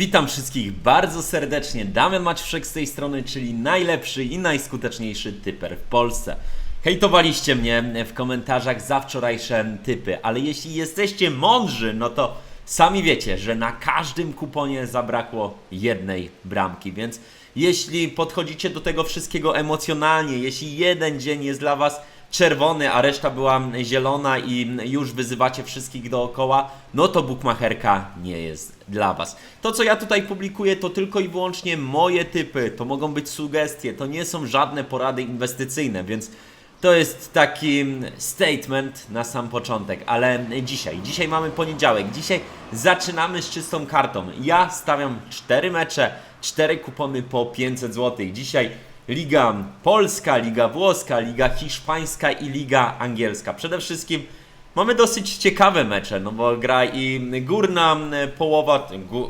Witam wszystkich bardzo serdecznie. Damian Maciuszek z tej strony, czyli najlepszy i najskuteczniejszy typer w Polsce. Hejtowaliście mnie w komentarzach za wczorajsze typy, ale jeśli jesteście mądrzy, no to sami wiecie, że na każdym kuponie zabrakło jednej bramki, więc jeśli podchodzicie do tego wszystkiego emocjonalnie, jeśli jeden dzień jest dla Was czerwony, a reszta była zielona i już wyzywacie wszystkich dookoła, no to bukmacherka nie jest dla Was. To, co ja tutaj publikuję, to tylko i wyłącznie moje typy, to mogą być sugestie, to nie są żadne porady inwestycyjne, więc to jest taki statement na sam początek, ale dzisiaj, dzisiaj mamy poniedziałek, dzisiaj zaczynamy z czystą kartą. Ja stawiam 4 mecze, 4 kupony po 500 zł. Dzisiaj Liga Polska, Liga Włoska, Liga Hiszpańska i Liga Angielska. Przede wszystkim mamy dosyć ciekawe mecze, no bo gra i górna połowa,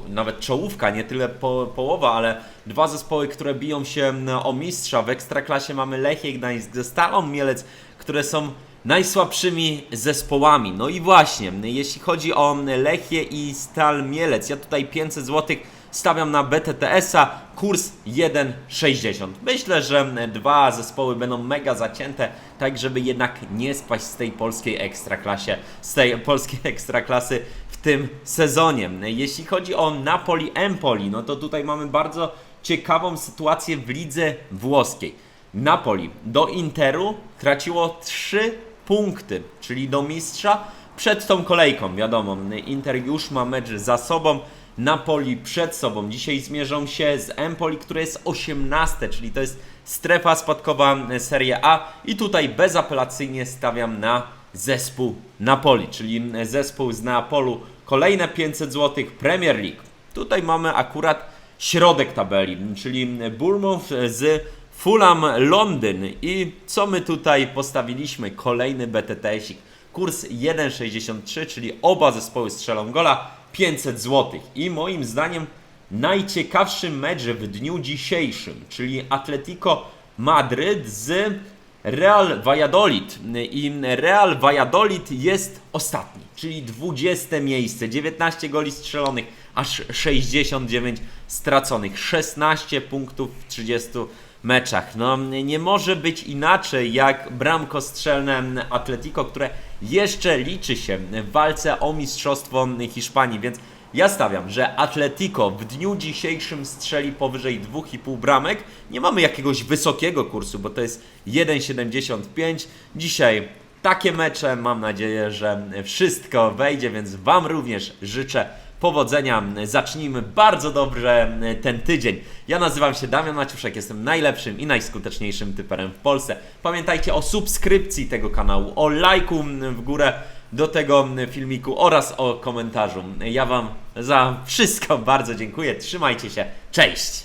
nawet czołówka, nie tyle po, połowa, ale dwa zespoły, które biją się o mistrza. W Ekstraklasie mamy Lechie Gdańsk ze Stalą Mielec, które są najsłabszymi zespołami. No i właśnie, jeśli chodzi o Lechie i Stal Mielec, ja tutaj 500 zł stawiam na BTTS-a, kurs 1,60. Myślę, że dwa zespoły będą mega zacięte, tak żeby jednak nie spaść z tej polskiej ekstraklasie, z tej polskiej ekstraklasy w tym sezonie. Jeśli chodzi o Napoli Empoli, no to tutaj mamy bardzo ciekawą sytuację w lidze włoskiej. Napoli do Interu traciło 3 punkty, czyli do mistrza przed tą kolejką. Wiadomo, Inter już ma mecz za sobą, Napoli przed sobą. Dzisiaj zmierzą się z Empoli, które jest 18, czyli to jest strefa spadkowa Serie A i tutaj bezapelacyjnie stawiam na zespół Napoli, czyli zespół z Neapolu. Kolejne 500 zł Premier League. Tutaj mamy akurat środek tabeli, czyli Bournemouth z Fulham Londyn. I co my tutaj postawiliśmy? Kolejny BTTS-ik. Kurs 1,63, czyli oba zespoły strzelą gola 500 zł. I moim zdaniem najciekawszy mecz w dniu dzisiejszym, czyli Atletico Madryt z Real Valladolid. I Real Valladolid jest ostatni, czyli 20 miejsce, 19 goli strzelonych, aż 69 straconych, 16 punktów w 30 meczach. No nie może być inaczej jak bramkostrzelne Atletico, które jeszcze liczy się w walce o mistrzostwo Hiszpanii, więc ja stawiam, że Atletico w dniu dzisiejszym strzeli powyżej 2,5 bramek. Nie mamy jakiegoś wysokiego kursu, bo to jest 1,75. Dzisiaj takie mecze, mam nadzieję, że wszystko wejdzie, więc Wam również życzę powodzenia. Zacznijmy bardzo dobrze ten tydzień. Ja nazywam się Damian Maciuszek, jestem najlepszym i najskuteczniejszym typerem w Polsce. Pamiętajcie o subskrypcji tego kanału, o lajku w górę do tego filmiku oraz o komentarzu. Ja Wam za wszystko bardzo dziękuję. Trzymajcie się. Cześć!